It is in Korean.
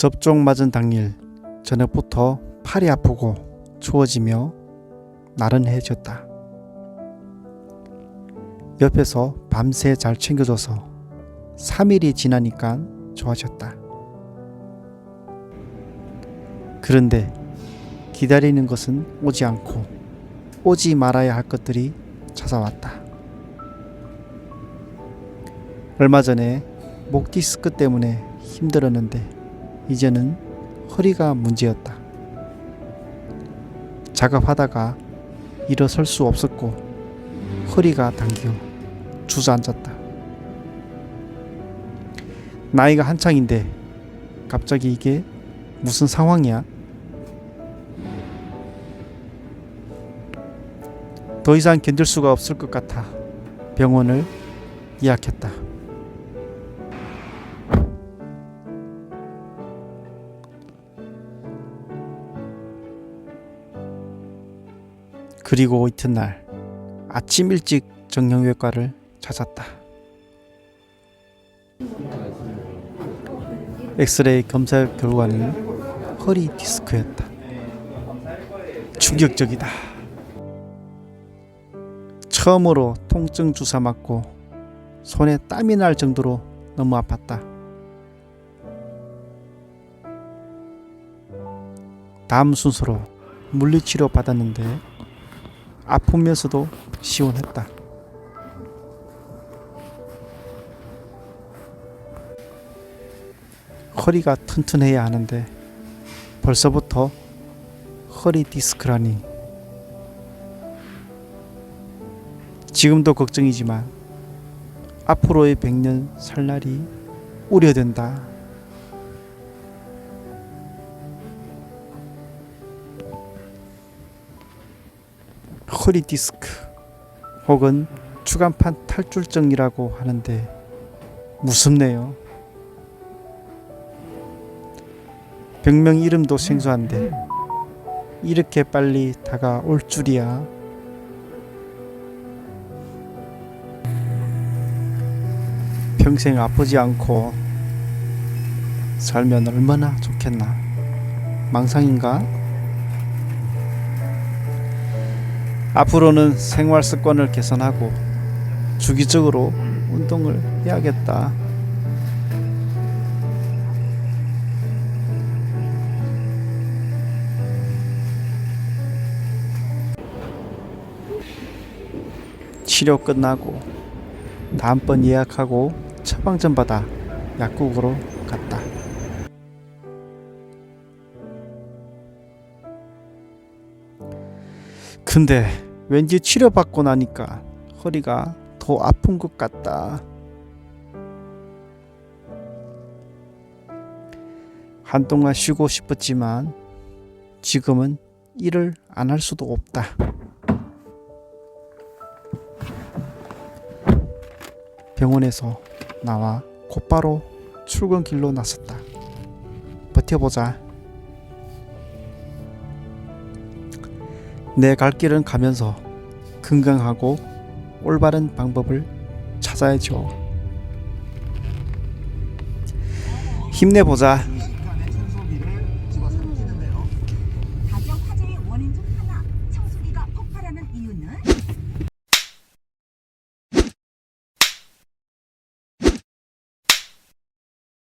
접종 맞은 당일 저녁부터 팔이 아프고 추워지며 나른해졌다. 옆에서 밤새 잘 챙겨줘서 3일이 지나니까 좋아졌다. 그런데 기다리는 것은 오지 않고 오지 말아야 할 것들이 찾아왔다. 얼마 전에 목 디스크 때문에 힘들었는데 이제는 허리가 문제였다. 작업하다가 일어설 수 없었고 허리가 당겨 주저앉았다. 나이가 한창인데 갑자기 이게 무슨 상황이야? 더 이상 견딜 수가 없을 것 같아 병원을 예약했다. 그리고 이튿날 아침 일찍 정형외과를 찾았다. 엑스레이 검사 결과는 허리 디스크였다. 충격적이다. 처음으로 통증 주사 맞고 손에 땀이 날 정도로 너무 아팠다. 다음 순서로 물리치료 받았는데 아프면서도 시원했다. 허리가 튼튼해야 하는데 벌써부터 허리 디스크라니 지금도 걱정이지만 앞으로의 100년 살 날이 우려된다. 허리 디스크 혹은 추간판 탈출증이라고 하는데 무섭네요. 병명 이름도 생소한데 이렇게 빨리 다가올 줄이야. 평생 아프지 않고 살면 얼마나 좋겠나. 망상인가? 앞으로는 생활 습관을 개선하고 주기적으로 운동을 해야겠다. 치료 끝나고 다음번 예약하고 처방전 받아 약국으로 근데 왠지 치료받고 나니까 허리가 더 아픈 것 같다. 한동안 쉬고 싶었지만 지금은 일을 안 할 수도 없다. 병원에서 나와 곧바로 출근길로 나섰다. 버텨보자. 내 갈 길은 가면서 건강하고 올바른 방법을 찾아야죠. 힘내보자. 가격 화재의 원인 중 하나, 청소기가 폭발하는 이유는